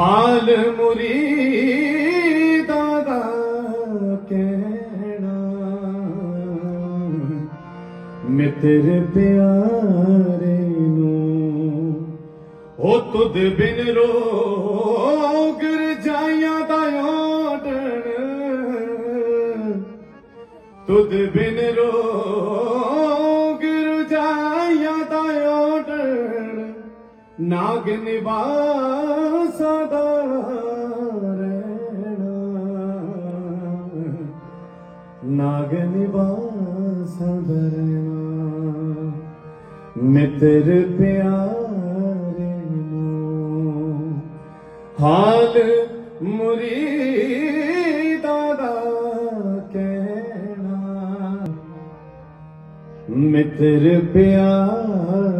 ਹਾਲ ਮੁਰੀਦਾ ਦਾ ਕਹਿਣਾ। ਤੇਰੇ ਪਿਆਰੇ ਨੂੰ, ਉਹ ਤੁਧ ਬਿਨ ਰੋਗ ਰਜਾਈਆਂ ਦਾ ਓਟਣ ਤੁਧ ਬਿਨ ਰੋਗ ਰਜਾਈਆਂ ਨਾਗ ਨਿਵਾਸਾ ਦਾ ਰਹਿਣਾ। ਨਾਗ ਨਿਵਾਸਾ ਦਾ ਰਹਿਣਾ। ਮਿੱਤਰ ਪਿਆਰੇ ਨੂੰ, ਹਾਲ ਮੁਰੀਦਾ ਦਾ ਕਹਿਣਾ। ਮਿੱਤਰ ਪਿਆਰੇ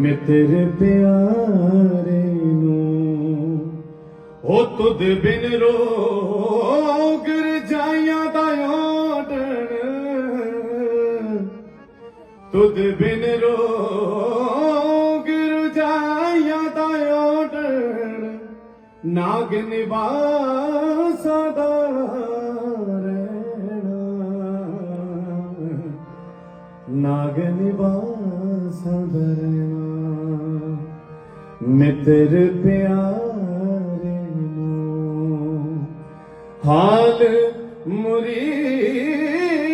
ਮਿੱਤਰ ਪਿਆਰੇ ਨੂੰ ਉਹ ਤੁਧ ਬਿਨ ਰੋਗ ਰਜਾਈਆਂ ਦਾ ਓਟਣ ਤੁਧ ਬਿਨ ਰੋਗ ਰਜਾਈਆਂ ਦਾ ਓਟਣ ਨਾਗ ਨਿਵਾਸਾ ਦਾ ਰਹਿਣਾ। ਨਾਗ ਨਿਵਾਸਾ ਦਾ ਮਿੱਤਰ ਪਿਆਰੇ ਨੂੰ ਹਾਲ ਮੁਰੀਦਾ